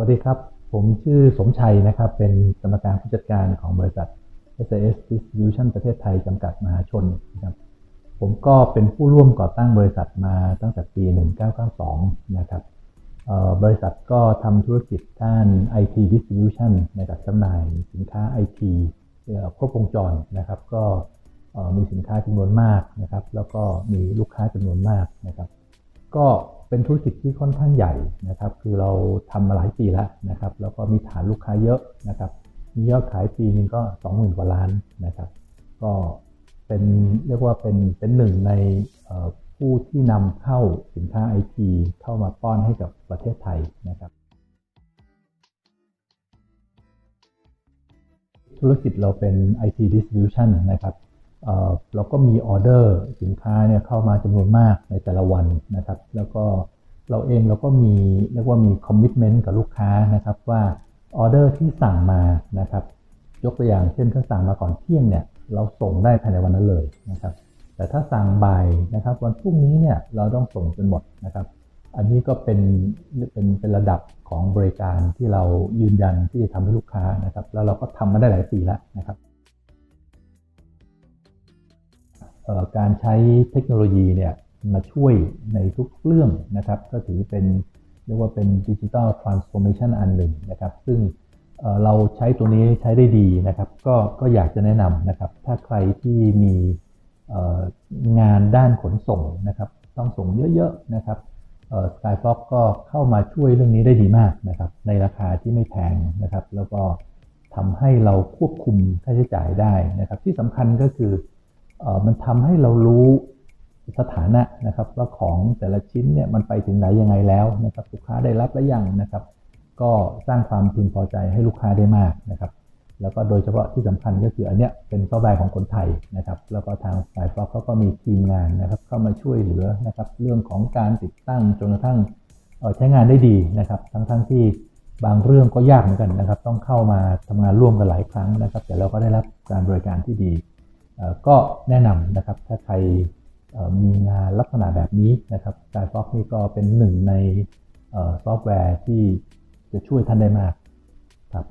วัสดีครับ ผมชื่อสมชัยนะครับ เป็นกรรมการผู้จัดการของบริษัท SAS Distribution ประเทศไทยจำกัดมหาชนนะครับ ผมก็เป็นผู้ร่วมก่อตั้งบริษัทมาตั้งแต่ปี 1992 นะครับบริษัทก็ทำธุรกิจด้าน IT Distribution นะครับจำหน่ายสินค้า IT ครบวงจรนะครับ ก็มีสินค้าจำนวนมากนะครับ แล้วก็มีลูกค้าจำนวนมากนะครับ ก็ เป็นธุรกิจที่ค่อนข้างใหญ่นะครับ คือเราทำมาหลายปีแล้วนะครับ แล้วก็มีฐานลูกค้าเยอะนะครับ มียอดขายปีนึงก็ 20,000 กว่าล้านนะครับ ก็เป็นเรียกว่าเป็นเป็นหนึ่งในผู้ที่นำเข้าสินค้าไอทีเข้ามาป้อนให้กับประเทศไทยนะครับ ธุรกิจเราเป็น IT Distribution นะครับ เราก็มีออเดอร์สินค้าเนี่ยเข้ามาจำนวนมากในแต่ละวันนะครับ แล้วก็เราเองเราก็มีเรียกว่ามีคอมมิชเมนต์กับลูกค้านะครับว่าออเดอร์ที่สั่งมานะครับ ยกตัวอย่างเช่นถ้าสั่งมาก่อนเที่ยงเนี่ยเราส่งได้ภายในวันนั้นเลยนะครับ แต่ถ้าสั่งบ่ายนะครับ วันพรุ่งนี้เนี่ยเราต้องส่งจนหมดนะครับ อันนี้ก็เป็นเป็นเป็นระดับของบริการที่เรายืนยันที่จะทำให้ลูกค้านะครับ แล้วเราก็ทำมาได้หลายปีแล้วนะครับ การใช้เทคโนโลยีเนี่ยมาช่วยในทุกเรื่องนะครับ ก็ถือเป็นเรียกว่าเป็นดิจิทัลทรานส์โฟร์เมชันอันหนึ่งนะครับ ซึ่งเราใช้ตัวนี้ใช้ได้ดีนะครับ ก็ก็อยากจะแนะนำนะครับ ถ้าใครที่มีงานด้านขนส่งนะครับ ต้องส่งเยอะๆนะครับสกายฟ็อกก็เข้ามาช่วยเรื่องนี้ได้ดีมากนะครับ ในราคาที่ไม่แพงนะครับ แล้วก็ทำให้เราควบคุมค่าใช้จ่ายได้นะครับ ที่สำคัญก็คือ มันทำให้เรารู้สถานะนะครับว่าของแต่ละชิ้นเนี่ยมันไปถึงไหนยังไงแล้วนะครับลูกค้าได้รับหรือยังนะครับ ก็สร้างความพึงพอใจให้ลูกค้าได้มากนะครับ แล้วก็โดยเฉพาะที่สำคัญก็คืออันเนี้ยเป็นซอฟต์แวร์ของคนไทยนะครับ แล้วก็ทางสายฟล็อกเขาก็มีทีมงานนะครับ เข้ามาช่วยเหลือนะครับเรื่องของการติดตั้งจนกระทั่งใช้งานได้ดีนะครับ ทั้งๆทที่บางเรื่องก็ยากเหมือนกันนะครับ ต้องเข้ามาทำงานร่วมกันหลายครั้งนะครับ แต่เราก็ได้รับการบริการที่ดี ก็แนะนำนะครับถ้าใครมีงานลักษณะแบบนี้นะครับการฟอกนี่ก็เป็นหนึ่งในซอฟต์แวร์ที่จะช่วยท่านได้มากครับ